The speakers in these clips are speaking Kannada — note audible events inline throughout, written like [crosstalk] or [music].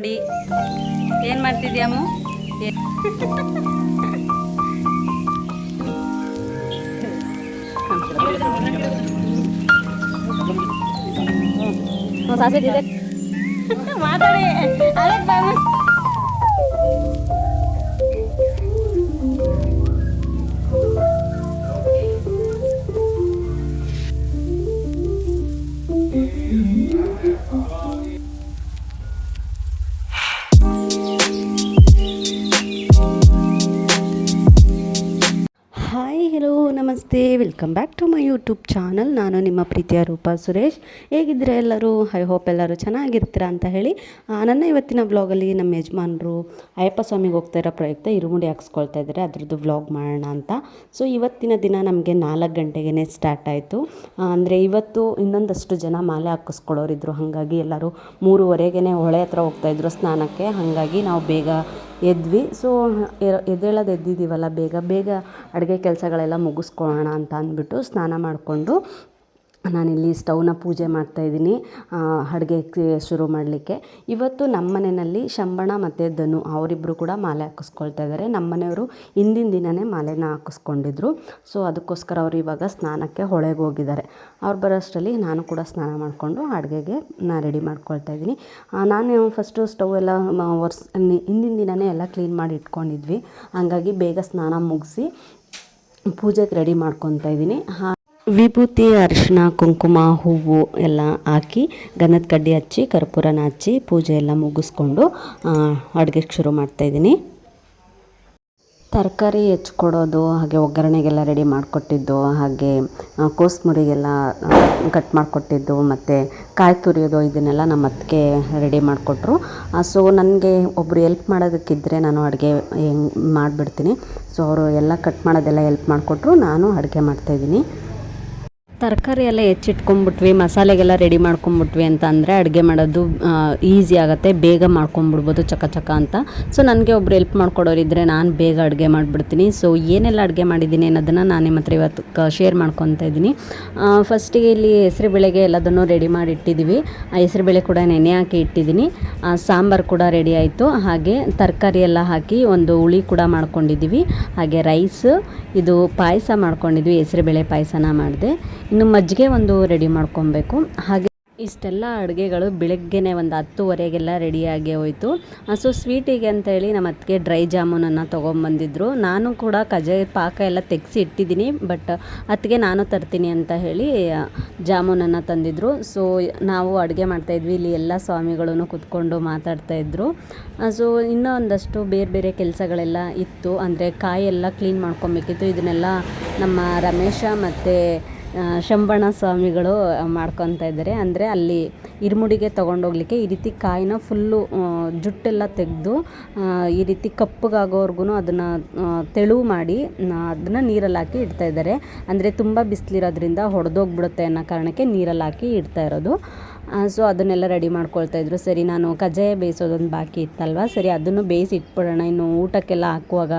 ನೋಡಿ ಏನು ಮಾಡ್ತಿದ್ಯಾಮು ಸಾಸಿವೆ ಮಾತಾಡಿ ಅದಕ್ಕೆ ಹಾಯ್ ಹಲೋ ನಮಸ್ತೆ. Welcome back to my YouTube channel ನಾನು ನಿಮ್ಮ ಪ್ರೀತಿಯ ರೂಪಾ ಸುರೇಶ್. ಹೇಗಿದ್ದರೆ ಎಲ್ಲರೂ? ಐ ಹೋಪ್ ಎಲ್ಲರೂ ಚೆನ್ನಾಗಿರ್ತೀರಾ ಅಂತ ಹೇಳಿ. ನನ್ನ ಇವತ್ತಿನ ವ್ಲಾಗಲ್ಲಿ ನಮ್ಮ ಯಜಮಾನರು ಅಯ್ಯಪ್ಪ ಸ್ವಾಮಿಗೆ ಹೋಗ್ತಾ ಇರೋ ಪ್ರಯುಕ್ತ ಇರುಮುಡಿ ಹಾಕ್ಸ್ಕೊಳ್ತಾ ಇದ್ದಾರೆ. ಅದ್ರದ್ದು ವ್ಲಾಗ್ ಮಾಡೋಣ ಅಂತ. ಸೊ ಇವತ್ತಿನ ದಿನ ನಮಗೆ ನಾಲ್ಕು ಗಂಟೆಗೇ ಸ್ಟಾರ್ಟ್ ಆಯಿತು. ಅಂದರೆ ಇವತ್ತು ಇನ್ನೊಂದಷ್ಟು ಜನ ಮಾಲೆ ಹಾಕಿಸ್ಕೊಳ್ಳೋರಿದ್ರು. ಹಾಗಾಗಿ ಎಲ್ಲರೂ ಮೂರುವರೆಗೇ ಹೊಳೆ ಹತ್ರ ಹೋಗ್ತಾಯಿದ್ರು ಸ್ನಾನಕ್ಕೆ. ಹಾಗಾಗಿ ನಾವು ಬೇಗ ಎದ್ವಿ. ಸೊ ಎದ್ದೇಳೋದು ಎದ್ದಿದ್ದೀವಲ್ಲ ಬೇಗ. ಬೇಗ ಅಡುಗೆ ಕೆಲಸಗಳೆಲ್ಲ ಮುಗಿಸ್ಕೊಳ್ಳೋಣ ಅಂತ ಅಂದ್ಬಿಟ್ಟು ಸ್ನಾನ ಮಾಡಿಕೊಂಡು ನಾನಿಲ್ಲಿ ಸ್ಟವ್ನ ಪೂಜೆ ಮಾಡ್ತಾಯಿದ್ದೀನಿ ಅಡುಗೆ ಶುರು ಮಾಡಲಿಕ್ಕೆ. ಇವತ್ತು ನಮ್ಮ ಮನೆಯಲ್ಲಿ ಶಂಬಣ ಮತ್ತು ಧನು ಅವರಿಬ್ಬರು ಕೂಡ ಮಾಲೆ ಹಾಕಿಸ್ಕೊಳ್ತಾ ಇದ್ದಾರೆ. ನಮ್ಮ ಮನೆಯವರು ಹಿಂದಿನ ದಿನವೇ ಮಾಲೆನ ಹಾಕಿಸ್ಕೊಂಡಿದ್ರು. ಸೊ, ಅದಕ್ಕೋಸ್ಕರ ಅವರು ಇವಾಗ ಸ್ನಾನಕ್ಕೆ ಹೊಳೆಗೆ ಹೋಗಿದ್ದಾರೆ. ಅವ್ರು ಬರೋಷ್ಟರಲ್ಲಿ ನಾನು ಕೂಡ ಸ್ನಾನ ಮಾಡಿಕೊಂಡು ಅಡುಗೆಗೆ ನಾನು ರೆಡಿ ಮಾಡ್ಕೊಳ್ತಾ ಇದ್ದೀನಿ. ನಾನು ಫಸ್ಟು ಸ್ಟವ್ ಎಲ್ಲ ವರ್ಸ್ ಹಿಂದಿನ ದಿನವೇ ಎಲ್ಲ ಕ್ಲೀನ್ ಮಾಡಿ ಇಟ್ಕೊಂಡಿದ್ವಿ. ಹಾಗಾಗಿ ಬೇಗ ಸ್ನಾನ ಮುಗಿಸಿ ಪೂಜೆಗೆ ರೆಡಿ ಮಾಡ್ಕೊತಾ ಇದ್ದೀನಿ. ಹಾ. ವಿಭೂತಿ ಅರಿಶಿನ ಕುಂಕುಮ, ಹೂವು ಎಲ್ಲ ಹಾಕಿ ಗಂಧದ ಕಡ್ಡಿ ಹಚ್ಚಿ, ಕರ್ಪೂರನ ಹಚ್ಚಿ ಪೂಜೆ ಎಲ್ಲ ಮುಗಿಸ್ಕೊಂಡು ಅಡುಗೆಗೆ ಶುರು ಮಾಡ್ತಾಯಿದ್ದೀನಿ ತರಕಾರಿ ಹೆಚ್ಕೊಡೋದು, ಹಾಗೆ ಒಗ್ಗರಣೆಗೆಲ್ಲ ರೆಡಿ ಮಾಡಿಕೊಟ್ಟಿದ್ದು, ಹಾಗೆ ಕೋಸ್ಮುರಿಗೆಲ್ಲ ಕಟ್ ಮಾಡಿಕೊಟ್ಟಿದ್ದು, ಮತ್ತು ಕಾಯಿ ತುರಿಯೋದು, ಇದನ್ನೆಲ್ಲ ನಮ್ಮ ಅತ್ತಿಗೆ ರೆಡಿ ಮಾಡಿಕೊಟ್ರು. ಸೊ ನನಗೆ ಒಬ್ಬರು ಎಲ್ಪ್ ಮಾಡೋದಕ್ಕಿದ್ದರೆ ನಾನು ಅಡುಗೆ ಹೆಂಗೆ ಮಾಡಿಬಿಡ್ತೀನಿ. ಸೊ ಅವರು ಎಲ್ಲ ಕಟ್ ಮಾಡೋದೆಲ್ಲ ಎಲ್ಪ್ ಮಾಡಿಕೊಟ್ರು. ನಾನು ಅಡುಗೆ ಮಾಡ್ತಾಯಿದ್ದೀನಿ ತರಕಾರಿ ಎಲ್ಲ ಹೆಚ್ಚಿಟ್ಕೊಂಡ್ಬಿಟ್ವಿ ಮಸಾಲೆಗೆಲ್ಲ ರೆಡಿ ಮಾಡ್ಕೊಂಬಿಟ್ವಿ ಅಂತ ಅಂದರೆ ಅಡುಗೆ ಮಾಡೋದು ಈಸಿ ಆಗುತ್ತೆ, ಬೇಗ ಮಾಡ್ಕೊಂಬಿಡ್ಬೋದು ಚಕ ಚಕ ಅಂತ. ಸೊ ನನಗೆ ಒಬ್ರು ಹೆಲ್ಪ್ ಮಾಡ್ಕೊಡೋರಿದ್ದರೆ ನಾನು ಬೇಗ ಅಡುಗೆ ಮಾಡಿಬಿಡ್ತೀನಿ. ಸೊ ಏನೆಲ್ಲ ಅಡುಗೆ ಮಾಡಿದ್ದೀನಿ ಅನ್ನೋದನ್ನು ನಾನು ನಿಮ್ಮ ಹತ್ರ ಇವತ್ತು ಶೇರ್ ಮಾಡ್ಕೊತಾ ಇದ್ದೀನಿ. ಫಸ್ಟಿಗೆ ಇಲ್ಲಿ ಹೆಸರುಬೇಳೆಗೆ ಎಲ್ಲದನ್ನು ರೆಡಿ ಮಾಡಿ ಇಟ್ಟಿದ್ದೀವಿ ಆ ಹೆಸರುಬೇಳೆ ಕೂಡ ನೆನೆ ಹಾಕಿ ಇಟ್ಟಿದ್ದೀನಿ ಸಾಂಬಾರು ಕೂಡ ರೆಡಿ ಆಯಿತು. ಹಾಗೆ ತರಕಾರಿ ಎಲ್ಲ ಹಾಕಿ ಒಂದು ಹುಳಿ ಕೂಡ ಮಾಡ್ಕೊಂಡಿದ್ದೀವಿ ಹಾಗೆ ರೈಸ್ ಇದು ಪಾಯಸ ಮಾಡ್ಕೊಂಡಿದ್ವಿ ಹೆಸರುಬೇಳೆ ಪಾಯಸನ ಮಾಡಿದೆ. ಇನ್ನು ಮಜ್ಜಿಗೆ ಒಂದು ರೆಡಿ ಮಾಡ್ಕೊಬೇಕು. ಹಾಗೆ ಇಷ್ಟೆಲ್ಲ ಅಡುಗೆಗಳು ಬೆಳಗ್ಗೆನೇ ಒಂದು ಹತ್ತುವರೆಗೆಲ್ಲ ರೆಡಿಯಾಗಿ ಹೋಯಿತು. ಸೊ ಸ್ವೀಟಿಗೆ ಅಂತೇಳಿ ನಮ್ಮ ಅತ್ತಿಗೆ ಡ್ರೈ ಜಾಮೂನನ್ನು ತೊಗೊಂಬಂದಿದ್ರು. ನಾನು ಕೂಡ ಕಜೆ ಪಾಕ ಎಲ್ಲ ತೆಗೆಸಿ ಇಟ್ಟಿದ್ದೀನಿ ಬಟ್ ಅತ್ತಿಗೆ ನಾನು ತರ್ತೀನಿ ಅಂತ ಹೇಳಿ ಜಾಮೂನನ್ನು ತಂದಿದ್ರು. ಸೊ ನಾವು ಅಡುಗೆ ಮಾಡ್ತಾಯಿದ್ವಿ ಇಲ್ಲಿ ಎಲ್ಲ ಸ್ವಾಮಿಗಳೂ ಕೂತ್ಕೊಂಡು ಮಾತಾಡ್ತಾಯಿದ್ರು ಸೊ ಇನ್ನೂ ಒಂದಷ್ಟು ಬೇರೆ ಬೇರೆ ಕೆಲಸಗಳೆಲ್ಲ ಇತ್ತು. ಅಂದರೆ ಕಾಯಿ ಎಲ್ಲ ಕ್ಲೀನ್ ಮಾಡ್ಕೊಬೇಕಿತ್ತು. ಇದನ್ನೆಲ್ಲ ನಮ್ಮ ರಮೇಶ ಮತ್ತು ಶಂಬಣ ಸ್ವಾಮಿಗಳು ಮಾಡ್ಕೊತಾ ಇದ್ದಾರೆ. ಅಂದರೆ ಅಲ್ಲಿ ಇರುಮುಡಿಗೆ ತೊಗೊಂಡೋಗ್ಲಿಕ್ಕೆ ಈ ರೀತಿ ಕಾಯಿನ ಫುಲ್ಲು ಜುಟ್ಟೆಲ್ಲ ತೆಗೆದು ಈ ರೀತಿ ಕಪ್ಪಗಾಗೋವರೆಗೂ ಅದನ್ನು ತೆಳು ಮಾಡಿ ಅದನ್ನು ನೀರಲ್ಲಿ ಹಾಕಿ ಇಡ್ತಾ ಇದ್ದಾರೆ. ಅಂದರೆ ತುಂಬ ಬಿಸಿಲಿರೋದ್ರಿಂದ ಹೊಡೆದೋಗ್ಬಿಡುತ್ತೆ ಅನ್ನೋ ಕಾರಣಕ್ಕೆ ನೀರಲ್ಲಿ ಹಾಕಿ ಇಡ್ತಾ ಇರೋದು. ಸೊ ಅದನ್ನೆಲ್ಲ ರೆಡಿ ಮಾಡ್ಕೊಳ್ತಾ ಇದ್ರು. ಸರಿ, ನಾನು ಕಜ್ಜಾಯ ಬೇಯಿಸೋದೊಂದು ಬಾಕಿ ಇತ್ತಲ್ವ? ಸರಿ, ಅದನ್ನು ಬೇಯಿಸಿ ಇಟ್ಬಿಡೋಣ. ಇನ್ನು ಊಟಕ್ಕೆಲ್ಲ ಹಾಕುವಾಗ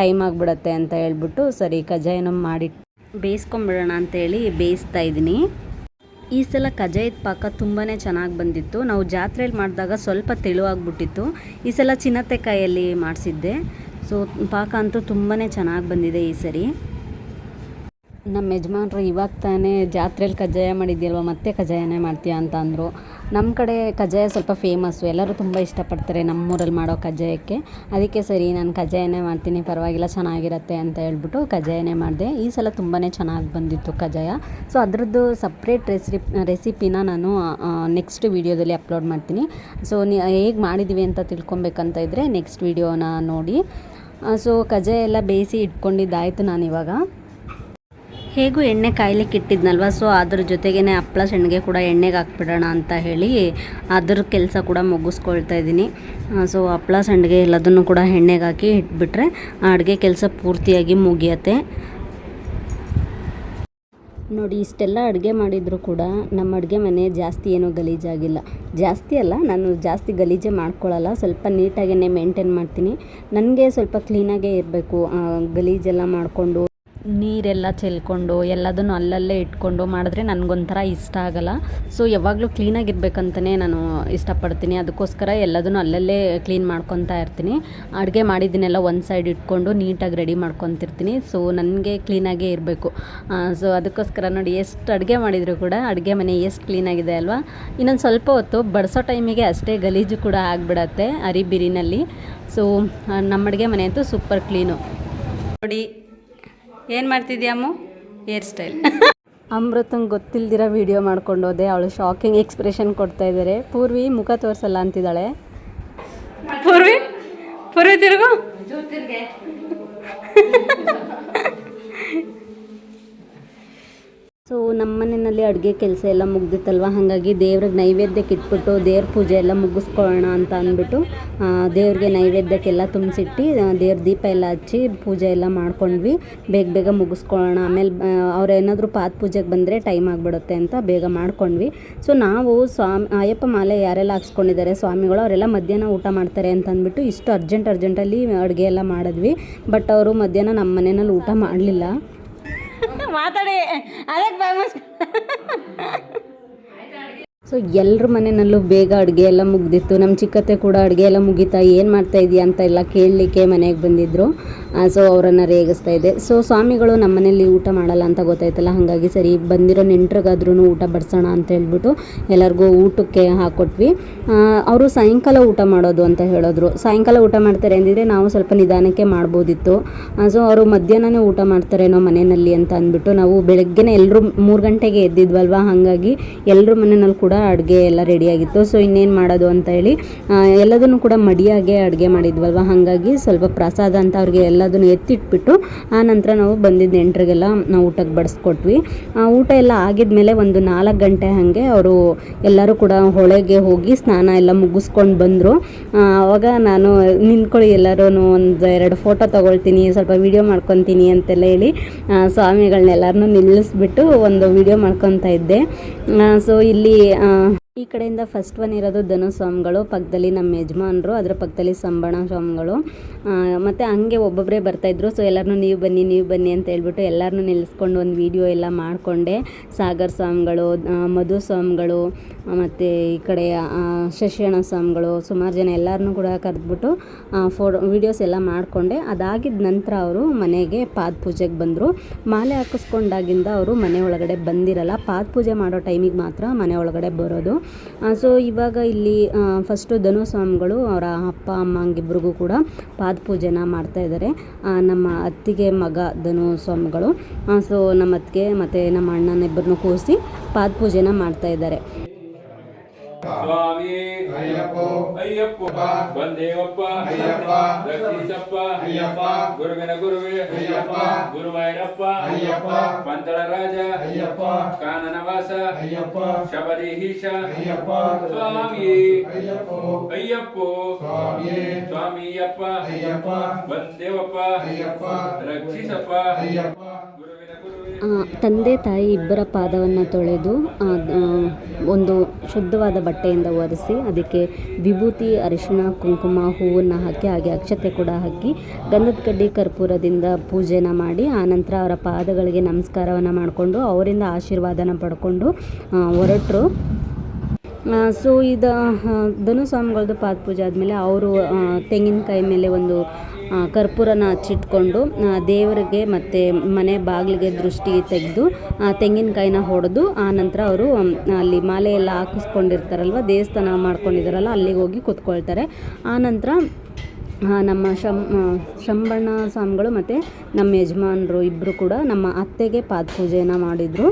ಟೈಮ್ ಆಗಿಬಿಡತ್ತೆ ಅಂತ ಹೇಳ್ಬಿಟ್ಟು, ಸರಿ, ಕಜ್ಜಾಯನ ಮಾಡಿ ಬೇಯಿಸ್ಕೊಂಬಿಡೋಣ ಅಂತೇಳಿ ಬೇಯಿಸ್ತಾ ಇದ್ದೀನಿ. ಈ ಸಲ ಕಜಾಯದ ಪಾಕ ತುಂಬಾ ಚೆನ್ನಾಗಿ ಬಂದಿತ್ತು. ನಾವು ಜಾತ್ರೆಯಲ್ಲಿ ಮಾಡಿದಾಗ ಸ್ವಲ್ಪ ತೆಳುವಾಗ್ಬಿಟ್ಟಿತ್ತು. ಈ ಸಲ ಚಿನ್ನತೆಕಾಯಲ್ಲಿ ಮಾಡಿಸಿದ್ದೆ. ಸೊ, ಪಾಕ ಅಂತೂ ತುಂಬಾ ಚೆನ್ನಾಗಿ ಬಂದಿದೆ ಈ ಸರಿ. ನಮ್ಮ ಯಜಮಾನ್ರು ಇವಾಗ ತಾನೇ ಜಾತ್ರೆಯಲ್ಲಿ ಕಜ್ಜಾಯ ಮಾಡಿದ್ಯಲ್ವ, ಮತ್ತೆ ಕಜ್ಜಾಯನೇ ಮಾಡ್ತೀಯಾ ಅಂತ ಅಂದರು. ನಮ್ಮ ಕಡೆ ಕಜ್ಜಾಯ ಸ್ವಲ್ಪ ಫೇಮಸ್ಸು ಎಲ್ಲರೂ ತುಂಬ ಇಷ್ಟಪಡ್ತಾರೆ ನಮ್ಮೂರಲ್ಲಿ ಮಾಡೋ ಕಜ್ಜಾಯಕ್ಕೆ. ಅದಕ್ಕೆ ಸರಿ, ನಾನು ಕಜ್ಜಾಯನೇ ಮಾಡ್ತೀನಿ, ಪರವಾಗಿಲ್ಲ, ಚೆನ್ನಾಗಿರತ್ತೆ ಅಂತ ಹೇಳ್ಬಿಟ್ಟು ಕಜ್ಜಾಯನೇ ಮಾಡಿದೆ. ಈ ಸಲ ತುಂಬಾ ಚೆನ್ನಾಗಿ ಬಂದಿತ್ತು ಕಜ್ಜಾಯ. ಸೊ ಅದರದ್ದು ಸಪ್ರೇಟ್ ರೆಸಿಪ್ ರೆಸಿಪಿನ ನಾನು ನೆಕ್ಸ್ಟ್ ವೀಡಿಯೋದಲ್ಲಿ ಅಪ್ಲೋಡ್ ಮಾಡ್ತೀನಿ. ಸೊ ನೀ, ಹೇಗೆ ಮಾಡಿದ್ದೀವಿ ಅಂತ ತಿಳ್ಕೊಬೇಕಂತ ಇದ್ದರೆ ನೆಕ್ಸ್ಟ್ ವೀಡಿಯೋನ ನೋಡಿ. ಸೊ ಕಜ್ಜಾಯ ಎಲ್ಲ ಬೇಯಿಸಿ ಇಟ್ಕೊಂಡಿದ್ದಾಯಿತು ಇವಾಗ. ಹೇಗೂ ಎಣ್ಣೆ ಕಾಯ್ಲಿಕ್ಕೆ ಇಟ್ಟಿದ್ನಲ್ವ? ಸೊ ಅದ್ರ ಜೊತೆಗೇ ಹಪ್ಪಳ ಸೆಣ್ಣಿಗೆ ಕೂಡ ಎಣ್ಣೆಗೆ ಹಾಕ್ಬಿಡೋಣ ಅಂತ ಹೇಳಿ ಅದ್ರ ಕೆಲಸ ಕೂಡ ಮುಗಿಸ್ಕೊಳ್ತಾ ಇದ್ದೀನಿ. ಸೊ ಹಪ್ಪಳ ಸಂಡಿಗೆ ಎಲ್ಲದನ್ನು ಕೂಡ ಎಣ್ಣೆಗೆ ಹಾಕಿ ಇಟ್ಬಿಟ್ರೆ ಅಡುಗೆ ಕೆಲಸ ಪೂರ್ತಿಯಾಗಿ ಮುಗಿಯತ್ತೆ. ನೋಡಿ, ಇಷ್ಟೆಲ್ಲ ಅಡುಗೆ ಮಾಡಿದರೂ ಕೂಡ ನಮ್ಮ ಅಡುಗೆ ಮನೆ ಜಾಸ್ತಿ ಏನೂ ಗಲೀಜಾಗಿಲ್ಲ. ಜಾಸ್ತಿ ಅಲ್ಲ, ನಾನು ಜಾಸ್ತಿ ಗಲೀಜೆ ಮಾಡ್ಕೊಳ್ಳಲ್ಲ ಸ್ವಲ್ಪ ನೀಟಾಗೇ ಮೇಂಟೈನ್ ಮಾಡ್ತೀನಿ. ನನಗೆ ಸ್ವಲ್ಪ ಕ್ಲೀನಾಗೇ ಇರಬೇಕು. ಗಲೀಜೆಲ್ಲ ಮಾಡಿಕೊಂಡು ನೀರೆಲ್ಲ ಚೆಲ್ಕೊಂಡು ಎಲ್ಲದನ್ನು ಅಲ್ಲಲ್ಲೇ ಇಟ್ಕೊಂಡು ಮಾಡಿದ್ರೆ ನನಗೊಂಥರ ಇಷ್ಟ ಆಗಲ್ಲ. ಸೊ ಯಾವಾಗಲೂ ಕ್ಲೀನಾಗಿರ್ಬೇಕಂತಲೇ ನಾನು ಇಷ್ಟಪಡ್ತೀನಿ. ಅದಕ್ಕೋಸ್ಕರ ಎಲ್ಲದನ್ನು ಅಲ್ಲಲ್ಲೇ ಕ್ಲೀನ್ ಮಾಡ್ಕೊತಾ ಇರ್ತೀನಿ. ಅಡುಗೆ ಮಾಡಿದ್ದನ್ನೆಲ್ಲ ಒಂದು ಸೈಡ್ ಇಟ್ಕೊಂಡು ನೀಟಾಗಿ ರೆಡಿ ಮಾಡ್ಕೊತಿರ್ತೀನಿ. ಸೊ ನನಗೆ ಕ್ಲೀನಾಗೇ ಇರಬೇಕು. ಸೊ ಅದಕ್ಕೋಸ್ಕರ ನೋಡಿ ಎಷ್ಟು ಅಡುಗೆ ಮಾಡಿದರೂ ಕೂಡ ಅಡುಗೆ ಮನೆ ಎಷ್ಟು ಕ್ಲೀನಾಗಿದೆ ಅಲ್ವಾ? ಇನ್ನೊಂದು ಸ್ವಲ್ಪ ಹೊತ್ತು ಬಡಿಸೋ ಟೈಮಿಗೆ ಅಷ್ಟೇ ಗಲೀಜು ಕೂಡ ಆಗಿಬಿಡತ್ತೆ ಅರಿಬಿರಿನಲ್ಲಿ. ಸೊ ನಮ್ಮ ಅಡುಗೆ ಮನೆ ಅಂತೂ ಸೂಪರ್ ಕ್ಲೀನು ನೋಡಿ ಏನು ಮಾಡ್ತಿದ್ಯಾಮು ಹೇರ್ ಸ್ಟೈಲ್. ಅಮೃತಂಗೆ ಗೊತ್ತಿಲ್ದಿರೋ ವಿಡಿಯೋ ಮಾಡ್ಕೊಂಡು ಹೋದೆ. ಅವಳು ಶಾಕಿಂಗ್ ಎಕ್ಸ್ಪ್ರೆಷನ್ ಕೊಡ್ತಾ ಇದ್ದಾರೆ ಪೂರ್ವಿ ಮುಖ ತೋರಿಸಲ್ಲ ಅಂತಿದ್ದಾಳೆ. ಪೂರ್ವಿ? ಪೂರ್ವಿ ತಿರುಗು. [laughs] ಸೊ ನಮ್ಮ ಮನೆಯಲ್ಲಿ ಅಡುಗೆ ಕೆಲಸ ಎಲ್ಲ ಮುಗ್ದಿತ್ತಲ್ವ? ಹಾಗಾಗಿ ದೇವ್ರಿಗೆ ನೈವೇದ್ಯಕ್ಕೆ ಇಟ್ಬಿಟ್ಟು ದೇವ್ರ ಪೂಜೆ ಎಲ್ಲ ಮುಗಿಸ್ಕೊಳ್ಳೋಣ ಅಂತ ಅಂದ್ಬಿಟ್ಟು ದೇವ್ರಿಗೆ ನೈವೇದ್ಯಕ್ಕೆಲ್ಲ ತುಂಬಿಸಿಟ್ಟು ದೇವ್ರ ದೀಪ ಎಲ್ಲ ಹಚ್ಚಿ ಪೂಜೆ ಎಲ್ಲ ಮಾಡ್ಕೊಂಡ್ವಿ. ಬೇಗ ಬೇಗ ಮುಗಿಸ್ಕೊಳ್ಳೋಣ. ಆಮೇಲೆ ಅವ್ರೇನಾದರೂ ಪಾದ ಪೂಜೆಗೆ ಬಂದರೆ ಟೈಮ್ ಆಗಿಬಿಡುತ್ತೆ ಅಂತ ಬೇಗ ಮಾಡ್ಕೊಂಡ್ವಿ. ಸೊ ನಾವು ಸ್ವಾಮಿ, ಅಯ್ಯಪ್ಪ ಮಾಲೆ ಯಾರೆಲ್ಲ ಹಾಕ್ಸ್ಕೊಂಡಿದ್ದಾರೆ, ಸ್ವಾಮಿಗಳು ಅವರೆಲ್ಲ ಮಧ್ಯಾಹ್ನ ಊಟ ಮಾಡ್ತಾರೆ ಅಂತ ಅಂದ್ಬಿಟ್ಟು ಇಷ್ಟು ಅರ್ಜೆಂಟ್ ಅರ್ಜೆಂಟಲ್ಲಿ ಅಡುಗೆ ಎಲ್ಲ ಮಾಡಿದ್ವಿ. ಬಟ್ ಅವರು ಮಧ್ಯಾಹ್ನ ನಮ್ಮ ಮನೆಯಲ್ಲಿ ಊಟ ಮಾಡಲಿಲ್ಲ. ಮಾತಾಡಿ. ಅದಕ್ಕೆ ಫೇಮಸ್. ಸೊ ಎಲ್ಲರ ಮನೆಯಲ್ಲೂ ಬೇಗ ಅಡುಗೆ ಎಲ್ಲ ಮುಗ್ದಿತ್ತು. ನಮ್ಮ ಚಿಕ್ಕತ್ತೆ ಕೂಡ ಅಡುಗೆ ಎಲ್ಲ ಮುಗಿತಾ ಏನು ಮಾಡ್ತಾ ಇದೀಯ ಅಂತ ಎಲ್ಲ ಕೇಳಲಿಕ್ಕೆ ಮನೆಗೆ ಬಂದಿದ್ದರು ಸೊ ಅವರನ್ನು ರೇಗಿಸ್ತಾ ಇದ್ದೆ ಸೊ ಸ್ವಾಮಿಗಳು ನಮ್ಮ ಮನೇಲಿ ಊಟ ಮಾಡಲ್ಲ ಅಂತ ಗೊತ್ತಾಯ್ತಲ್ಲ, ಹಾಗಾಗಿ ಸರಿ ಬಂದಿರೋ ನೆಂಟ್ರಿಗಾದ್ರೂ ಊಟ ಬಡಿಸೋಣ ಅಂತ ಹೇಳ್ಬಿಟ್ಟು ಎಲ್ಲರಿಗೂ ಊಟಕ್ಕೆ ಹಾಕ್ಕೊಟ್ವಿ ಅವರು ಸಾಯಂಕಾಲ ಊಟ ಮಾಡೋದು ಅಂತ ಹೇಳಿದ್ರು. ಸಾಯಂಕಾಲ ಊಟ ಮಾಡ್ತಾರೆ ಅಂದಿದ್ರೆ ನಾವು ಸ್ವಲ್ಪ ನಿಧಾನಕ್ಕೆ ಮಾಡ್ಬೋದಿತ್ತು. ಸೊ ಅವರು ಮಧ್ಯಾಹ್ನನೇ ಊಟ ಮಾಡ್ತಾರೇನೋ ಮನೆಯಲ್ಲಿ ಅಂತ ಅಂದ್ಬಿಟ್ಟು ನಾವು ಬೆಳಗ್ಗೆನೇ ಎಲ್ಲರೂ ಮೂರು ಗಂಟೆಗೆ ಎದ್ದಿದ್ವಲ್ವ, ಹಾಗಾಗಿ ಎಲ್ಲರ ಮನೆಯಲ್ಲಿ ಕೂಡ ಅಡುಗೆ ಎಲ್ಲ ರೆಡಿಯಾಗಿತ್ತು ಸೊ ಇನ್ನೇನು ಮಾಡೋದು ಅಂತ ಹೇಳಿ ಎಲ್ಲದನ್ನು ಕೂಡ ಮಡಿಯಾಗೆ ಅಡುಗೆ ಮಾಡಿದ್ವಲ್ವ, ಹಾಗಾಗಿ ಸ್ವಲ್ಪ ಪ್ರಸಾದ ಅಂತ ಅವ್ರಿಗೆ ಎಲ್ಲದನ್ನು ಎತ್ತಿಟ್ಬಿಟ್ಟು, ಆ ನಂತರ ನಾವು ಬಂದಿದ್ದ ನೆಂಟರಿಗೆಲ್ಲ ನಾವು ಊಟಕ್ಕೆ ಬಡಿಸ್ಕೊಟ್ವಿ. ಊಟ ಎಲ್ಲ ಆಗಿದ್ಮೇಲೆ ಒಂದು ನಾಲ್ಕು ಗಂಟೆ ಹಾಗೆ ಅವರು ಎಲ್ಲರೂ ಕೂಡ ಹೊಳೆಗೆ ಹೋಗಿ ಸ್ನಾನ ಎಲ್ಲ ಮುಗಿಸ್ಕೊಂಡು ಬಂದರು. ಆವಾಗ ನಾನು ನಿಂತ್ಕೊಳ್ಳಿ ಎಲ್ಲರೂ ಒಂದು ಎರಡು ಫೋಟೋ ತೊಗೊಳ್ತೀನಿ, ಸ್ವಲ್ಪ ವೀಡಿಯೋ ಮಾಡ್ಕೊತೀನಿ ಅಂತೆಲ್ಲ ಹೇಳಿ ಸ್ವಾಮಿಗಳನ್ನೆಲ್ಲರನ್ನೂ ನಿಲ್ಲಿಸ್ಬಿಟ್ಟು ಒಂದು ವೀಡಿಯೋ ಮಾಡ್ಕೊತಾ ಇದ್ದೆ. ಸೊ ಇಲ್ಲಿ ಈ ಕಡೆಯಿಂದ ಫಸ್ಟ್ ಒನ್ ಇರೋದು ಧನು ಸ್ವಾಮಿಗಳು ಪಕ್ಕದಲ್ಲಿ ನಮ್ಮ ಯಜಮಾನರು, ಅದರ ಪಕ್ಕದಲ್ಲಿ ಸಂಬಣ ಸ್ವಾಮಿಗಳು. ಮತ್ತು ಹಂಗೆ ಒಬ್ಬೊಬ್ಬರೇ ಬರ್ತಾಯಿದ್ರು ಸೊ ಎಲ್ಲರನ್ನೂ ನೀವು ಬನ್ನಿ ನೀವು ಬನ್ನಿ ಅಂತ ಹೇಳ್ಬಿಟ್ಟು ಎಲ್ಲರನ್ನೂ ನಿಲ್ಲಿಸ್ಕೊಂಡು ಒಂದು ವೀಡಿಯೋ ಎಲ್ಲ ಮಾಡಿಕೊಂಡೆ. ಸಾಗರ್ ಸ್ವಾಮಿಗಳು ಮಧು ಸ್ವಾಮಿಗಳು, ಮತ್ತು ಈ ಕಡೆ ಶಶಿಯಣ ಸ್ವಾಮಿಗಳು, ಸುಮಾರು ಜನ ಎಲ್ಲರನ್ನೂ ಕೂಡ ಕರೆದ್ಬಿಟ್ಟು ಫೋಟೋ ವೀಡಿಯೋಸ್ ಎಲ್ಲ ಮಾಡಿಕೊಂಡೆ. ಅದಾಗಿದ್ದ ನಂತರ ಅವರು ಮನೆಗೆ ಪಾದ ಪೂಜೆಗೆ ಬಂದರು. ಮಾಲೆ ಹಾಕಿಸ್ಕೊಂಡಾಗಿಂದ ಅವರು ಮನೆ ಒಳಗಡೆ ಬಂದಿರಲ್ಲ. ಪಾದ ಪೂಜೆ ಮಾಡೋ ಟೈಮಿಗೆ ಮಾತ್ರ ಮನೆ ಒಳಗಡೆ ಬರೋದು. ಸೊ ಇವಾಗ ಇಲ್ಲಿ ಫಸ್ಟು ಧನು ಸ್ವಾಮಿಗಳು ಅವರ ಅಪ್ಪ ಅಮ್ಮಂಗಿಬ್ರಿಗೂ ಕೂಡ ಪಾದ ಪೂಜೆನ ಮಾಡ್ತಾ ಇದ್ದಾರೆ. ನಮ್ಮ ಅತ್ತಿಗೆ ಮಗ ಧನು ಸ್ವಾಮಿಗಳು ಸೊ ನಮ್ಮ ಅತ್ತಿಗೆ ಮತ್ತು ನಮ್ಮ ಅಣ್ಣನಿಬ್ಬರನ್ನು ಕೂರಿಸಿ ಪಾದ ಪೂಜೆನ ಮಾಡ್ತಾ ಇದ್ದಾರೆ. ಸ್ವಾಮಿ ಅಯ್ಯಪ್ಪ ಅಯ್ಯಪ್ಪ ಬಂದೇವಪ್ಪ ಅಯ್ಯಪ್ಪ ರಕ್ಷಿಸಪ್ಪ ಅಯ್ಯಪ್ಪ ಗುರುವಿನ ಗುರುವೇ ಅಯ್ಯಪ್ಪ ಗುರುವಾಯೂರಪ್ಪ ಅಯ್ಯಪ್ಪ ಪಂತಳ ರಾಜ ಅಯ್ಯಪ್ಪ ಕಾನನವಾಸ ಅಯ್ಯಪ್ಪ ಶಬರೀಶ್ ಅಯ್ಯಪ್ಪ ಸ್ವಾಮಿ ಅಯ್ಯಪ್ಪ ಅಯ್ಯಪ್ಪ ಸ್ವಾಮಿ ಸ್ವಾಮಿಯಪ್ಪ ಅಯ್ಯಪ್ಪ ಬಂದೇವಪ್ಪ ಅಯ್ಯಪ್ಪ ರಕ್ಷಿಸಪ್ಪ ಅಯ್ಯಪ್ಪ ಗುರುವಿನ ಗುರುವೇ ಆ, ತಂದೆ ತಾಯಿ ಇಬ್ಬರ ಪಾದವನ್ನು ತೊಳೆದು ಒಂದು ಶುದ್ಧವಾದ ಬಟ್ಟೆಯಿಂದ ಒರೆಸಿ, ಅದಕ್ಕೆ ವಿಭೂತಿ, ಅರಿಶಿಣ, ಕುಂಕುಮ, ಹೂವನ್ನು ಹಾಕಿ, ಹಾಗೆ ಅಕ್ಷತೆ ಕೂಡ ಹಾಕಿ, ಗಂಧದ ಕಡ್ಡಿ ಕರ್ಪೂರದಿಂದ ಪೂಜೆನ ಮಾಡಿ ಆನಂತರ ಅವರ ಪಾದಗಳಿಗೆ ನಮಸ್ಕಾರವನ್ನು ಮಾಡಿಕೊಂಡು, ಅವರಿಂದ ಆಶೀರ್ವಾದನ ಪಡ್ಕೊಂಡು ಹೊರಟರು. ಸೊ, ಇದು ಧನು ಸ್ವಾಮಿಗಳದ್ದು ಪಾದ ಪೂಜೆ ಆದಮೇಲೆ ಅವರು ತೆಂಗಿನಕಾಯಿ ಮೇಲೆ ಒಂದು ಕರ್ಪೂರನ ಹಚ್ಚಿಟ್ಕೊಂಡು ದೇವರಿಗೆ ಮತ್ತು ಮನೆ ಬಾಗಿಲಿಗೆ ದೃಷ್ಟಿ ತೆಗೆದು ತೆಂಗಿನಕಾಯಿನ ಹೊಡೆದು, ಆ ನಂತರ ಅವರು ಅಲ್ಲಿ ಮಾಲೆಯೆಲ್ಲ ಹಾಕಿಸ್ಕೊಂಡಿರ್ತಾರಲ್ವ, ದೇವಸ್ಥಾನ ಮಾಡ್ಕೊಂಡಿದ್ದಾರಲ್ಲ ಅಲ್ಲಿಗೆ ಹೋಗಿ ಕೂತ್ಕೊಳ್ತಾರೆ. ಆ ನಂತರ ನಮ್ಮ ಶಂ ಶಂಬಣ್ಣ ಸ್ವಾಮಿಗಳು ಮತ್ತು ನಮ್ಮ ಯಜಮಾನರು ಇಬ್ಬರು ಕೂಡ ನಮ್ಮ ಅತ್ತೆಗೆ ಪಾದ ಪೂಜೆಯನ್ನು ಮಾಡಿದರು.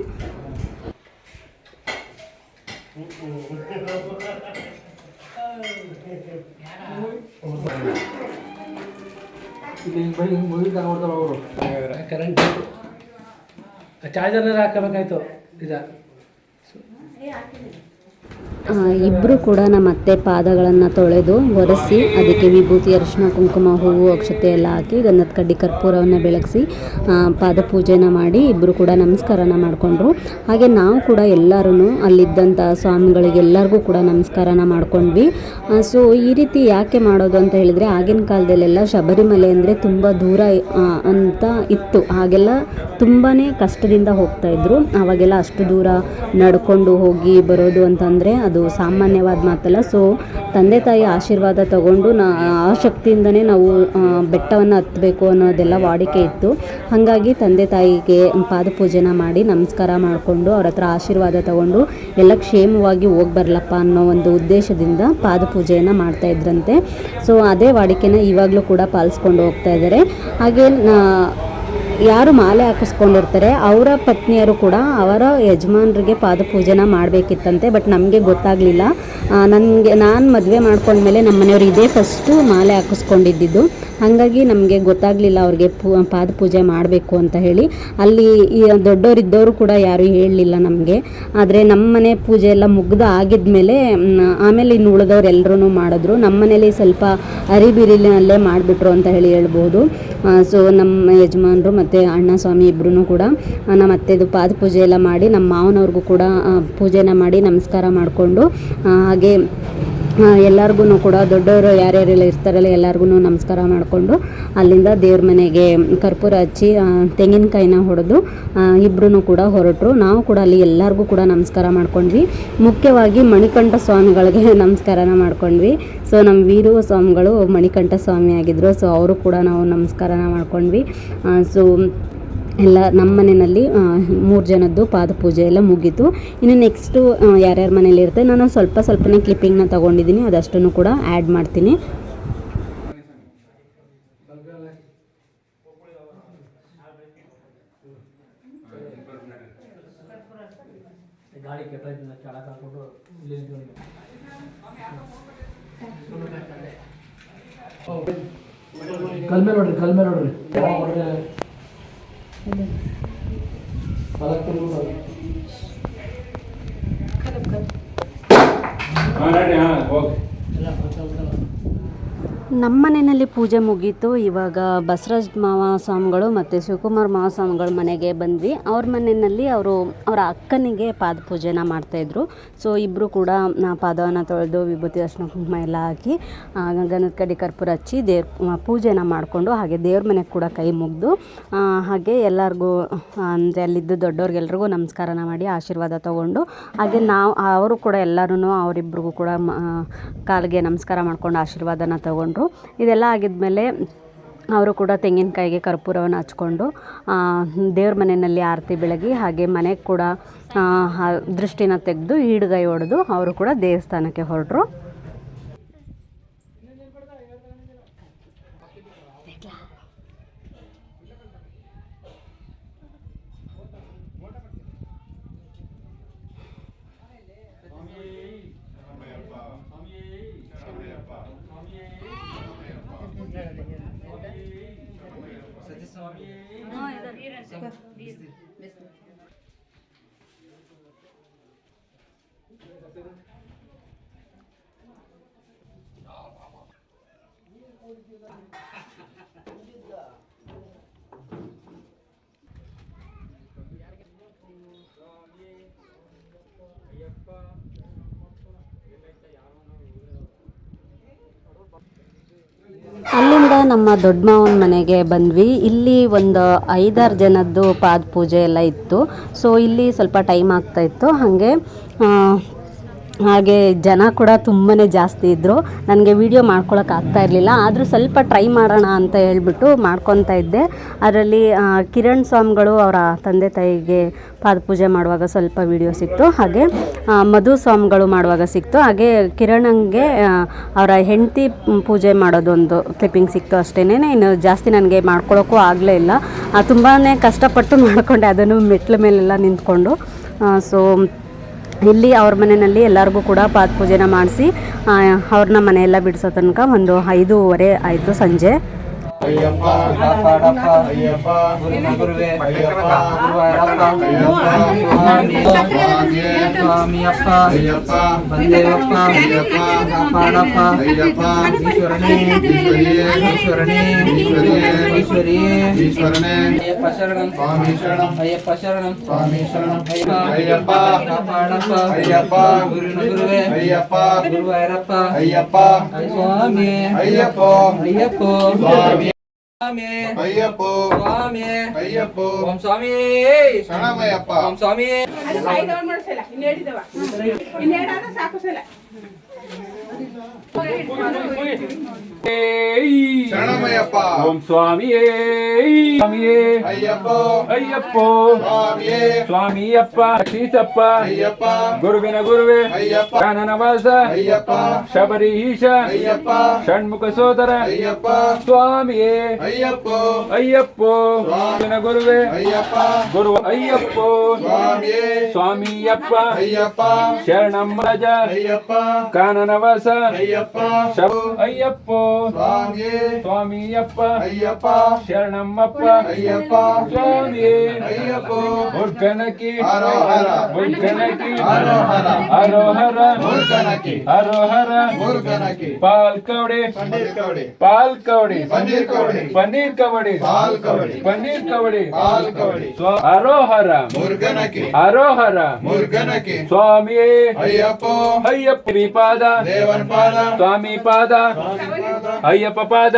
[laughs] ಹಿಂಗೆ ಬರೀ ಹಿಂಗೆ ಮುಗಿದ ನೋಡ್ತಾರೆ ಅವರು. ಕರೆಂಟ್ ಚಾರ್ಜರ್ನಾರ ಹಾಕಬೇಕಾಯ್ತು. ಇದ. ಇಬ್ಬರು ಕೂಡ ನಮ್ಮ ಅತ್ತೆ ಪಾದಗಳನ್ನು ತೊಳೆದು ಒರೆಸಿ, ಅದಕ್ಕೆ ವಿಭೂತಿ ಅರಿಶಿನ ಕುಂಕುಮ, ಹೂವು, ಅಕ್ಷತೆ ಎಲ್ಲ ಹಾಕಿ ಗಂಧದ ಕಡ್ಡಿ, ಕರ್ಪೂರವನ್ನು ಬೆಳಗಿಸಿ ಪಾದ ಪೂಜೆನ ಮಾಡಿ ಇಬ್ಬರು ಕೂಡ ನಮಸ್ಕಾರನ ಮಾಡಿಕೊಂಡ್ರು. ಹಾಗೆ ನಾವು ಕೂಡ ಎಲ್ಲರೂ ಅಲ್ಲಿದ್ದಂಥ ಸ್ವಾಮಿಗಳಿಗೆ ಎಲ್ಲರಿಗೂ ಕೂಡ ನಮಸ್ಕಾರನ ಮಾಡ್ಕೊಂಡ್ವಿ. ಸೊ ಈ ರೀತಿ ಯಾಕೆ ಮಾಡೋದು ಅಂತ ಹೇಳಿದರೆ ಆಗಿನ ಕಾಲದಲ್ಲೆಲ್ಲ ಶಬರಿಮಲೆ ಅಂದರೆ ತುಂಬ ದೂರ ಅಂತ ಇತ್ತು. ಹಾಗೆಲ್ಲ ತುಂಬಾ ಕಷ್ಟದಿಂದ ಹೋಗ್ತಾ ಆವಾಗೆಲ್ಲ ಅಷ್ಟು ದೂರ ನಡ್ಕೊಂಡು ಹೋಗಿ ಬರೋದು ಅಂತಂದರೆ ಅದು ಸಾಮಾನ್ಯವಾದ ಮಾತಲ್ಲ. ಸೊ ತಂದೆ ತಾಯಿ ಆಶೀರ್ವಾದ ತಗೊಂಡು ನಾ, ಆ ಶಕ್ತಿಯಿಂದನೇ ನಾವು ಬೆಟ್ಟವನ್ನು ಹತ್ತಬೇಕು ಅನ್ನೋದೆಲ್ಲ ವಾಡಿಕೆ ಇತ್ತು. ಹಾಗಾಗಿ ತಂದೆ ತಾಯಿಗೆ ಪಾದಪೂಜೆನ ಮಾಡಿ ನಮಸ್ಕಾರ ಮಾಡಿಕೊಂಡು ಅವ್ರ ಹತ್ರ ಆಶೀರ್ವಾದ ತಗೊಂಡು ಎಲ್ಲ ಕ್ಷೇಮವಾಗಿ ಹೋಗಿ ಬರಲಪ್ಪ ಅನ್ನೋ ಒಂದು ಉದ್ದೇಶದಿಂದ ಪಾದಪೂಜೆಯನ್ನು ಮಾಡ್ತಾ ಇದ್ರಂತೆ. ಸೊ ಅದೇ ವಾಡಿಕೆನ ಇವಾಗಲೂ ಕೂಡ ಪಾಲಿಸ್ಕೊಂಡು ಹೋಗ್ತಾ ಇದ್ದಾರೆ. ಹಾಗೆ ಯಾರು ಮಾಲೆ ಹಾಕಿಸ್ಕೊಂಡಿರ್ತಾರೆ, ಅವರ ಪತ್ನಿಯರು ಕೂಡ ಅವರ ಯಜಮಾನರಿಗೆ ಪಾದಪೂಜೆನ ಮಾಡಬೇಕಿತ್ತಂತೆ, ಬಟ್ ನಮಗೆ ಗೊತ್ತಾಗಲಿಲ್ಲ. ನನಗೆ, ನಾನು ಮದುವೆ ಮಾಡ್ಕೊಂಡ್ಮೇಲೆ ನಮ್ಮ ಮನೆಯವರು ಇದೇ ಫಸ್ಟು ಮಾಲೆ ಹಾಕಿಸ್ಕೊಂಡಿದ್ದಿದ್ದು. ಹಾಗಾಗಿ ನಮಗೆ ಗೊತ್ತಾಗಲಿಲ್ಲ ಅವ್ರಿಗೆ ಪೂ, ಪಾದಪೂಜೆ ಮಾಡಬೇಕು ಅಂತ ಹೇಳಿ. ಅಲ್ಲಿ ದೊಡ್ಡವರಿದ್ದವರು ಕೂಡ ಯಾರೂ ಹೇಳಲಿಲ್ಲ ನಮಗೆ. ಆದರೆ ನಮ್ಮ ಮನೆ ಪೂಜೆ ಎಲ್ಲ ಮುಗ್ದು ಆಗಿದ್ಮೇಲೆ ಆಮೇಲೆ ಇನ್ನು ಉಳಿದವ್ರು ಎಲ್ಲರೂ ಮಾಡಿದ್ರು. ನಮ್ಮ ಮನೇಲಿ ಸ್ವಲ್ಪ ಅರಿಬಿರಿಲಿನಲ್ಲೇ ಮಾಡಿಬಿಟ್ರು ಅಂತ ಹೇಳಿ ಹೇಳ್ಬೋದು. ಸೊ ನಮ್ಮ ಯಜಮಾನರು ಮತ್ತು ಅಣ್ಣ ಸ್ವಾಮಿ ಇಬ್ಬರೂ ಕೂಡ ನಮ್ಮ ಅತ್ತೆದು ಪಾದ ಪೂಜೆ ಎಲ್ಲ ಮಾಡಿ ನಮ್ಮ ಮಾವನವ್ರಿಗೂ ಕೂಡ ಪೂಜೆನ ಮಾಡಿ ನಮಸ್ಕಾರ ಮಾಡಿಕೊಂಡು ಹಾಗೆ ಎಲ್ಲರಿಗೂ ಕೂಡ ದೊಡ್ಡವರು ಯಾರ್ಯಾರೆಲ್ಲ ಇರ್ತಾರಲ್ಲ ಎಲ್ಲರಿಗೂ ನಮಸ್ಕಾರ ಮಾಡಿಕೊಂಡು ಅಲ್ಲಿಂದ ದೇವ್ರ ಮನೆಗೆ ಕರ್ಪೂರ ಹಚ್ಚಿ ತೆಂಗಿನಕಾಯಿನ ಹೊಡೆದು ಇಬ್ಬರೂ ಕೂಡ ಹೊರಟರು. ನಾವು ಕೂಡ ಅಲ್ಲಿ ಎಲ್ಲರಿಗೂ ಕೂಡ ನಮಸ್ಕಾರ ಮಾಡ್ಕೊಂಡ್ವಿ. ಮುಖ್ಯವಾಗಿ ಮಣಿಕಂಠ ಸ್ವಾಮಿಗಳಿಗೆ [laughs] ನಮಸ್ಕಾರನ ಮಾಡ್ಕೊಂಡ್ವಿ. ಸೊ ನಮ್ಮ ವೀರು ಸ್ವಾಮಿಗಳು ಮಣಿಕಂಠ ಸ್ವಾಮಿ ಆಗಿದ್ದರು ಸೊ ಅವರು ಕೂಡ ನಾವು ನಮಸ್ಕಾರನ ಮಾಡ್ಕೊಂಡ್ವಿ. ಸೊ ಎಲ್ಲ ನಮ್ಮ ಮನೆಯಲ್ಲಿ ಮೂರು ಜನದ್ದು ಪಾದಪೂಜೆ ಎಲ್ಲ ಮುಗೀತು ಇನ್ನು ನೆಕ್ಸ್ಟು ಯಾರ್ಯಾರ ಮನೇಲಿ ಇರುತ್ತೆ ನಾನು ಸ್ವಲ್ಪ ಸ್ವಲ್ಪನೇ ಕ್ಲಿಪ್ಪಿಂಗ್ನ ತೊಗೊಂಡಿದ್ದೀನಿ, ಅದಷ್ಟನ್ನು ಕೂಡ ಆ್ಯಡ್ ಮಾಡ್ತೀನಿ ಗಾಡಿ ಕೆಟ್ಟೋಯ್ತು ಕೆಳಗೆ ಹಾಕ್ಬಿಟ್ಟು ಇಲ್ಲಿ ನಿಂತ್ಕೊಂಡು. ಕಲ್ ಮೇಲೆ ನೋಡ್ರಿ ಕಲ್ಮೆ ನೋಡ್ರಿ. ಹಾ ನಡಿ ಹಾ ಹೋಗಿ. ನಮ್ಮ ಮನೆಯಲ್ಲಿ ಪೂಜೆ ಮುಗೀತು. ಇವಾಗ ಬಸವರಾಜ್ ಮಾವ ಸ್ವಾಮಿಗಳು ಮತ್ತು ಶಿವಕುಮಾರ್ ಮಾವ ಮನೆಗೆ ಬಂದ್ವಿ. ಅವ್ರ ಮನೆಯಲ್ಲಿ ಅವರು ಅವರ ಅಕ್ಕನಿಗೆ ಪಾದ ಪೂಜೆನ ಮಾಡ್ತಾಯಿದ್ರು ಸೊ ಇಬ್ಬರು ಕೂಡ ಪಾದವನ್ನು ತೊಳೆದು, ವಿಭೂತಿ ಅರ್ಶನ ಕುಂಕುಮ ಎಲ್ಲ ಹಾಕಿ ಗಂಧದ ಕಡಿ ಕರ್ಪೂರ ಹಚ್ಚಿ ದೇವ್ರ ಪೂಜೆನ ಮಾಡಿಕೊಂಡು ಹಾಗೆ ದೇವ್ರ ಮನೆಗೆ ಕೂಡ ಕೈ ಮುಗಿದು ಹಾಗೆ ಎಲ್ಲರಿಗೂ, ಅಂದರೆ ಅಲ್ಲಿದ್ದು ದೊಡ್ಡವ್ರಿಗೆಲ್ರಿಗೂ ನಮಸ್ಕಾರನ ಮಾಡಿ ಆಶೀರ್ವಾದ ತಗೊಂಡು, ಹಾಗೆ ನಾವು, ಅವರು ಕೂಡ ಎಲ್ಲರೂ ಅವರಿಬ್ರಿಗೂ ಕೂಡ ಕಾಲಿಗೆ ನಮಸ್ಕಾರ ಮಾಡ್ಕೊಂಡು ಆಶೀರ್ವಾದನ ತಗೊಂಡ್ರು. ಇದೆಲ್ಲ ಆಗಿದ್ಮೇಲೆ ಅವರು ಕೂಡ ತೆಂಗಿನಕಾಯಿಗೆ ಕರ್ಪೂರವನ್ನು ಹಚ್ಕೊಂಡು ದೇವ್ರ ಮನೆಯಲ್ಲಿ ಆರತಿ ಬೆಳಗಿ ಹಾಗೆ ಮನೆ ಕೂಡ ದೃಷ್ಟಿನ ತೆಗೆದು ಈಡುಗೈ ಹೊಡೆದು ಅವರು ಕೂಡ ದೇವಸ್ಥಾನಕ್ಕೆ ಹೊರಟರು. ಅಲ್ಲಿಂದ ನಮ್ಮ ದೊಡ್ಡ ಮಾವನ ಮನೆಗೆ ಬಂದ್ವಿ. ಇಲ್ಲಿ ಒಂದು ಐದಾರು ಜನದ್ದು ಪಾದ ಪೂಜೆ ಎಲ್ಲ ಇತ್ತು. ಸೊ ಇಲ್ಲಿ ಸ್ವಲ್ಪ ಟೈಮ್ ಆಗ್ತಾ ಇತ್ತು. ಹಾಗೆ ಹಾಗೆ ಜನ ಕೂಡ ತುಂಬಾ ಜಾಸ್ತಿ ಇದ್ದರು ನನಗೆ ವಿಡಿಯೋ ಮಾಡ್ಕೊಳಕ್ಕೆ ಆಗ್ತಾ ಇರಲಿಲ್ಲ. ಆದರೂ ಸ್ವಲ್ಪ ಟ್ರೈ ಮಾಡೋಣ ಅಂತ ಹೇಳ್ಬಿಟ್ಟು ಮಾಡ್ಕೊತಾ ಇದ್ದೆ. ಅದರಲ್ಲಿ ಕಿರಣ್ ಸ್ವಾಮಿಗಳು ಅವರ ತಂದೆ ತಾಯಿಗೆ ಪಾದಪೂಜೆ ಮಾಡುವಾಗ ಸ್ವಲ್ಪ ವಿಡಿಯೋ ಸಿಕ್ತು. ಹಾಗೆ ಮಧು ಸ್ವಾಮಿಗಳು ಮಾಡುವಾಗ ಸಿಕ್ತು. ಹಾಗೆ ಕಿರಣಂಗೆ ಅವರ ಹೆಂಡತಿ ಪೂಜೆ ಮಾಡೋದೊಂದು ಕ್ಲಿಪ್ಪಿಂಗ್ ಸಿಕ್ತು ಅಷ್ಟೇ ಇನ್ನು ಜಾಸ್ತಿ ನನಗೆ ಮಾಡ್ಕೊಳೋಕ್ಕೂ ಆಗಲೇ ಇಲ್ಲ. ತುಂಬಾ ಕಷ್ಟಪಟ್ಟು [laughs] ಮಾಡಿಕೊಂಡೆ. ಅದನ್ನು ಮೆಟ್ಲ ಮೇಲೆಲ್ಲ ನಿಂತ್ಕೊಂಡು. ಸೊ ಇಲ್ಲಿ ಅವ್ರ ಮನೆಯಲ್ಲಿ ಎಲ್ಲರಿಗೂ ಕೂಡ ಪಾದ ಪೂಜೆನ ಮಾಡಿಸಿ ಅವ್ರನ್ನ ಮನೆಯೆಲ್ಲ ಬಿಡಿಸೋ ತನಕ ಒಂದು ಐದೂವರೆ ಆಯಿತು ಸಂಜೆ. ಅಯ್ಯಪ್ಪ ಕಾಪಾಡಪ್ಪ ಅಯ್ಯಪ್ಪ ಗುರುವಿನ ಗುರುವೆ ಅಯ್ಯಪ್ಪ ಗುರುವಾಯರಪ್ಪ ಸ್ವಾಮಿಯಪ್ಪ ಅಯ್ಯಪ್ಪ ಬಂದೇವಪ್ಪ ಅಯ್ಯಪ್ಪ ಕಾಪಾಡಪ್ಪ ಅಯ್ಯಪ್ಪ ಈಶ್ವರನೇ ಈಶ್ವರಿಯೇ ಈಶ್ವರನೇ ಈಶ್ವರಿಯೇ ಈಶ್ವರಿಯೇ ಈಶ್ವರನೇ ಅಯ್ಯಪ್ಪ ಶರಣಂ ಸ್ವಾಮಿ ಶರಣಂ ಅಯ್ಯಪ್ಪ ಶರಣಂ ಸ್ವಾಮಿ ಶರಣಂ ಅಯ್ಯಪ್ಪ ಅಯ್ಯಪ್ಪ ಕಾಪಾಡಪ್ಪ ಅಯ್ಯಪ್ಪ ಗುರುವಿನ ಗುರುವೆ ಅಯ್ಯಪ್ಪ ಗುರುವಾಯರಪ್ಪ ಅಯ್ಯಪ್ಪ ಸ್ವಾಮಿ ಅಯ್ಯಪ್ಪ ಅಯ್ಯಪ್ಪ ಸ್ವಾಮಿ ಸ್ವಾಮಿ ಅಯ್ಯಪ್ಪ ಸ್ವಾಮಿ ಅಯ್ಯಪ್ಪ ಓಂ ಸ್ವಾಮಿ ಶರಣಮಯ್ಯಪ್ಪ ಓಂ ಸ್ವಾಮಿ ಐದವ ಮಾಡಿಸಲ್ಲ ಇನ್ನು ಹೇಳಿದವ ಇನ್ನು ಹೇಳಾದ್ರೆ ಸಾಕು ಸಲ ಶರಣಮಯ್ಯಪ್ಪ ಓಂ ಸ್ವಾಮಿಯೇ ಸ್ವಾಮಿಯೇ ಅಯ್ಯಪ್ಪ ಅಯ್ಯಪ್ಪ ಸ್ವಾಮಿಯೇ ಸ್ವಾಮಿಯಪ್ಪ ಶ್ರೀಸಪ್ಪ ಅಯ್ಯಪ್ಪ ಗುರುವಿನ ಗುರುವೆ ಅಯ್ಯಪ್ಪ ಕಾನನವಾಸ ಅಯ್ಯಪ್ಪ ಶಬರೀಶ ಅಯ್ಯಪ್ಪ ಷಣ್ಮುಖ ಸೋದರ ಅಯ್ಯಪ್ಪ ಸ್ವಾಮಿಯೇ ಅಯ್ಯಪ್ಪ ಅಯ್ಯಪ್ಪ ಗುರುವಿನ ಗುರುವೆ ಅಯ್ಯಪ್ಪ ಗುರು ಅಯ್ಯಪ್ಪ ಸ್ವಾಮಿಯೇ ಸ್ವಾಮಿಯಪ್ಪ ಅಯ್ಯಪ್ಪ ಶರಣಮ್ಮಜ ಅಯ್ಯಪ್ಪ ಕಾನನವಾಸ ಅಯ್ಯಪ್ಪ ಶಬ ಅಯ್ಯಪ್ಪ ಸ್ವಾಮಿಯೇ ಸ್ವಾಮಿಯಪ್ಪ ಅಯ್ಯಪ್ಪ ಶರಣಮ್ಮಪ್ಪ ಅಯ್ಯಪ್ಪ ಸ್ವಾಮಿಯೇ ಅಯ್ಯಪ್ಪ ಮುರ್ಕನಕಿ ಹರೋಹರ ಮುರ್ಕನಕಿ ಹರೋಹರ ಹರೋಹರ ಮುರುಗನಕಿ ಹರೋಹರ ಮುರುಗನಕಿ ಪಾಲ್ ಕವಡೆ ಪನ್ನೀರ್ ಕವಡಿ ಪಾಲ್ ಕವಡೆ ಪನ್ನೀರ್ ಕವಡಿ ಪನ್ನೀರ್ ಕವಡೆ ಪಾಲ್ ಕವಡಿ ಪನ್ನೀರ್ ಕವಡೆ ಪಾಲ್ ಕವಡಿ ಸ್ವ- ಹರೋಹರ ಮುರುಗನಕಿ ಹರೋಹರ ಮುರುಗನಕಿ ಸ್ವಾಮಿಯೇ ಅಯ್ಯಪ್ಪ ಅಯ್ಯಪ್ಪ ಶ್ರೀಪಾದ ದೇವನ ಪಾದ ಸ್ವಾಮಿ ಪಾದ. ಅಯ್ಯಪ್ಪ ಪಾದ.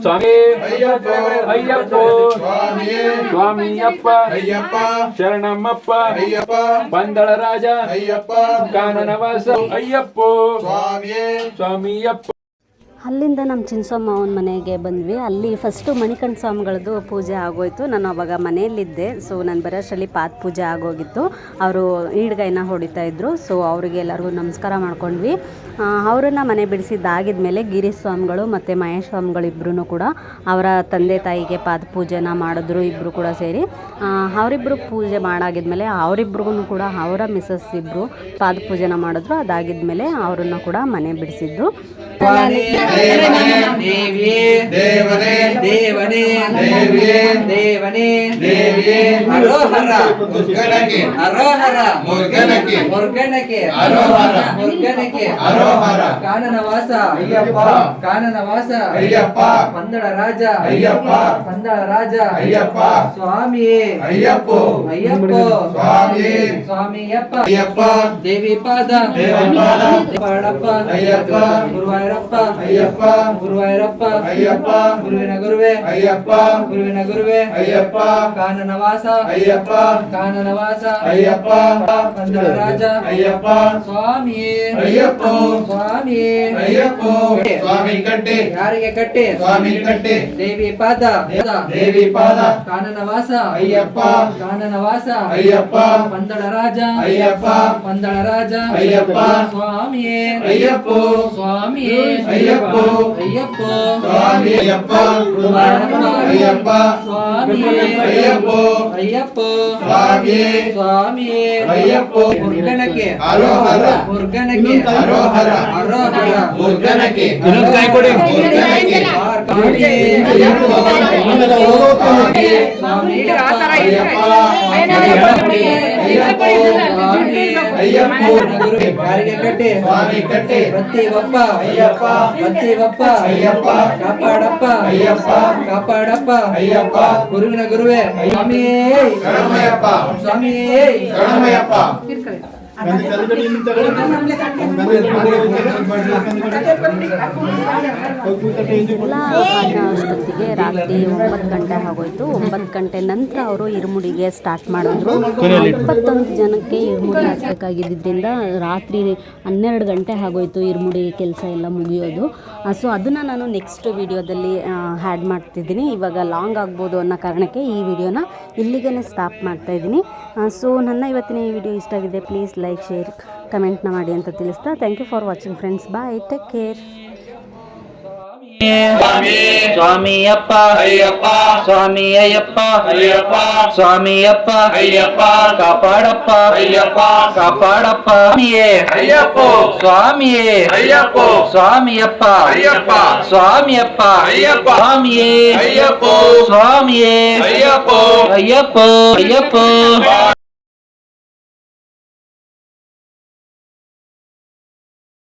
ಸ್ವಾಮಿ. ಅಯ್ಯಪ್ಪ. ಅಯ್ಯಪ್ಪ ಸ್ವಾಮಿಯೇ ಸ್ವಾಮಿಯಪ್ಪ ಅಯ್ಯಪ್ಪ ಶರಣಮ್ಮಪ್ಪ. ಅಯ್ಯಪ್ಪ ಪಂದಳ ರಾಜ. ಅಯ್ಯಪ್ಪ ಕಾನನವಾಸ. ಅಯ್ಯಪ್ಪ. ಸ್ವಾಮಿಯೇ. ಸ್ವಾಮಿಯಪ್ಪ ಅಲ್ಲಿಂದ ನಮ್ಮ ಚಿನ್ಸಮ್ಮ ಅವನ ಮನೆಗೆ ಬಂದ್ವಿ. ಅಲ್ಲಿ ಫಸ್ಟು ಮಣಿಕಂಠ ಸ್ವಾಮಿಗಳದ್ದು ಪೂಜೆ ಆಗೋಯ್ತು. ನಾನು ಅವಾಗ ಮನೆಯಲ್ಲಿದ್ದೆ. ಸೊ ನಾನು ಬರೋಷ್ಟರಲ್ಲಿ ಪಾದ ಪೂಜೆ ಆಗೋಗಿತ್ತು. ಅವರು ಈಡ್ಗೈನ ಹೊಡಿತಾ ಇದ್ರು. ಸೊ ಅವರಿಗೆ ಎಲ್ಲರಿಗೂ ನಮಸ್ಕಾರ ಮಾಡ್ಕೊಂಡ್ವಿ. ಅವರನ್ನು ಮನೆ ಬಿಡಿಸಿದ್ದಾಗಿದ್ಮೇಲೆ ಗಿರೀಶ್ ಸ್ವಾಮಿಗಳು ಮತ್ತು ಮಹೇಶ್ ಸ್ವಾಮಿಗಳು ಇಬ್ಬರೂ ಕೂಡ ಅವರ ತಂದೆ ತಾಯಿಗೆ ಪಾದ ಪೂಜೆನ ಮಾಡಿದ್ರು ಇಬ್ಬರು ಕೂಡ ಸೇರಿ. ಅವರಿಬ್ಬರು ಪೂಜೆ ಮಾಡಾಗಿದ್ಮೇಲೆ ಅವರಿಬ್ರಿಗೂ ಕೂಡ ಅವರ ಮಿಸಸ್ ಇಬ್ಬರು ಪಾದ ಪೂಜೆನ ಮಾಡಿದ್ರು. ಅದಾಗಿದ್ಮೇಲೆ ಅವರನ್ನು ಕೂಡ ಮನೆ ಬಿಡಿಸಿದ್ರು. தேவியே தேவனே தேவனே தேவியே தேவனே தேவியே அரோஹரா முருகனகே அரோஹரா முருகனகே முருகனகே அரோஹரா ஐயப்பா. கானனவாசா ஐயப்பா. பந்தட ராஜா ஐயப்பா. பந்தட ராஜா ஐயப்பா. சுவாமியே ஐயப்போ. ஐயப்போ. சுவாமி சுவாமி ஐயப்பா. ஐயப்பா தேவி பாதா தேவன் ஐயப்பா குருவாயூரப்பா ஐயப்பா. ಪಾಡಪ್ಪ ಅಯ್ಯಪ್ಪ ಗುರುವಾಯರಪ್ಪ ಅಯ್ಯಪ್ಪ ಗುರುವಾಯರಪ್ಪ ಅಯ್ಯಪ್ಪ ಗುರುವಿನ ಗುರುವೆ ಅಯ್ಯಪ್ಪ ಗುರುವಿನ ಗುರುವೆ ಅಯ್ಯಪ್ಪ ಕಾನನವಾಸ ಅಯ್ಯಪ್ಪ ಕಾನನವಾಸ ಅಯ್ಯಪ್ಪ ಪಂದಳ ರಾಜ ಅಯ್ಯಪ್ಪ ಸ್ವಾಮಿಯೇ ಅಯ್ಯಪ್ಪ ಸ್ವಾಮಿಯೇ ಅಯ್ಯಪ್ಪ ಸ್ವಾಮಿ ಕಟ್ಟಿ ಯಾರಿಗೆ ಕಟ್ಟೆ ಸ್ವಾಮಿ ಕಟ್ಟಿ ದೇವಿ ಪಾದ ದೇವಿ ಪಾದ ಕಾನನವಾಸ ಅಯ್ಯಪ್ಪ ಕಾನನವಾಸ ಅಯ್ಯಪ್ಪ ಪಂದಳ ರಾಜ ಅಯ್ಯಪ್ಪ ಪಂದಳ ರಾಜ ಅಯ್ಯಪ್ಪ ಸ್ವಾಮಿಯೇ ಅಯ್ಯಪ್ಪ ಸ್ವಾಮಿಯೇ ಅಯ್ಯಪ್ಪ ಅಯ್ಯಪ್ಪ. ಸ್ವಾಮಿ ಅಯ್ಯಪ್ಪ. ಅಯ್ಯಪ್ಪ. ಸ್ವಾಮಿ ಅಯ್ಯಪ್ಪ. ಅಯ್ಯಪ್ಪ. ಸ್ವಾಮಿಯೇ ಸ್ವಾಮಿಯೇ ಅಯ್ಯಪ್ಪ. ಮುರ್ಗನಕ್ಕೆ. ಹರೋಹರ ಮುರ್ಗನಕ್ಕೆ. ಮುರುಗನಕ್ಕೆ ಕೊಡಿ. ಮುರುಗನಕ್ಕೆ. ಸ್ವಾಮಿಯೇ ಅಯ್ಯಪ್ಪ ಸ್ವಾಮಿ ಸ್ವಾಮಿ ಅಯ್ಯಪ್ಪ ಅಯ್ಯಪ್ಪ ಯಾರಿಗೆ ಕಟ್ಟಿ ಸ್ವಾಮಿ ಕಟ್ಟಿ ಬತ್ತಿ ಬಪ್ಪ ಅಯ್ಯಪ್ಪ ಬತ್ತಿ ಬಪ್ಪ ಅಯ್ಯಪ್ಪ ಕಾಪಾಡಪ್ಪ ಅಯ್ಯಪ್ಪ ಕಾಪಾಡಪ್ಪ ಅಯ್ಯಪ್ಪ ಗುರುವಿನ ಗುರುವೆ ಸ್ವಾಮಿಯೇ ಶರಣಮಯ್ಯಪ್ಪ ಸ್ವಾಮಿಯೇ ಶರಣಮಯ್ಯಪ್ಪ ಎಲ್ಲ ಆಗೋ ಅಷ್ಟೊತ್ತಿಗೆ ರಾತ್ರಿ ಒಂಬತ್ತು ಗಂಟೆ ಆಗೋಯ್ತು. ಒಂಬತ್ತು ಗಂಟೆ ನಂತರ ಅವರು ಇರುಮುಡಿಗೆ ಸ್ಟಾರ್ಟ್ ಮಾಡಿದ್ರು. ಇಪ್ಪತ್ತೊಂದು ಜನಕ್ಕೆ ಇರುಮುಡಿ ಹಾಕಬೇಕಾಗಿದ್ದರಿಂದ ರಾತ್ರಿ ಹನ್ನೆರಡು ಗಂಟೆ ಆಗೋಯ್ತು ಇರುಮುಡಿ ಕೆಲಸ ಎಲ್ಲ ಮುಗಿಯೋದು. ಸೊ ಅದನ್ನು ನಾನು ನೆಕ್ಸ್ಟ್ ವಿಡಿಯೋದಲ್ಲಿ ಆ್ಯಡ್ ಮಾಡ್ತಿದ್ದೀನಿ. ಇವಾಗ ಲಾಂಗ್ ಆಗ್ಬೋದು ಅನ್ನೋ ಕಾರಣಕ್ಕೆ ಈ ವಿಡಿಯೋನ ಇಲ್ಲಿಗೆ ಸ್ಟಾಪ್ ಮಾಡ್ತಾ ಇದ್ದೀನಿ. ಸೊ ನನ್ನ ಇವತ್ತಿನ ಈ ವಿಡಿಯೋ ಇಷ್ಟ ಆಗಿದೆ. ಪ್ಲೀಸ್ ಲೈಕ್ ಶೇರ್ ಕಮೆಂಟ್ನ ಮಾಡಿ ಅಂತ ತಿಳಿಸ್ತಾ thank you for watching friends bye take care ಸ್ವಾಮಿಯೇ ಸ್ವಾಮಿಯಪ್ಪ ಅಯ್ಯಪ್ಪ ಸ್ವಾಮಿ ಅಯ್ಯಪ್ಪ ಅಯ್ಯಪ್ಪ ಸ್ವಾಮಿಯಪ್ಪ ಅಯ್ಯಪ್ಪ ಕಾಪಾಡಪ್ಪ ಅಯ್ಯಪ್ಪ ಕಾಪಾಡಪ್ಪ ಸ್ವಾಮಿಯೇ ಅಯ್ಯಪ್ಪ ಸ್ವಾಮಿಯೇ ಅಯ್ಯಪ್ಪ ಸ್ವಾಮಿಯಪ್ಪ ಅಯ್ಯಪ್ಪ ಸ್ವಾಮಿಯಪ್ಪ ಅಯ್ಯಪ್ಪ ಸ್ವಾಮಿಯೇ ಅಯ್ಯಪ್ಪ ಸ್ವಾಮಿಯೇ ಅಯ್ಯಪ್ಪ ಅಯ್ಯಪ್ಪ ಅಯ್ಯಪ್ಪ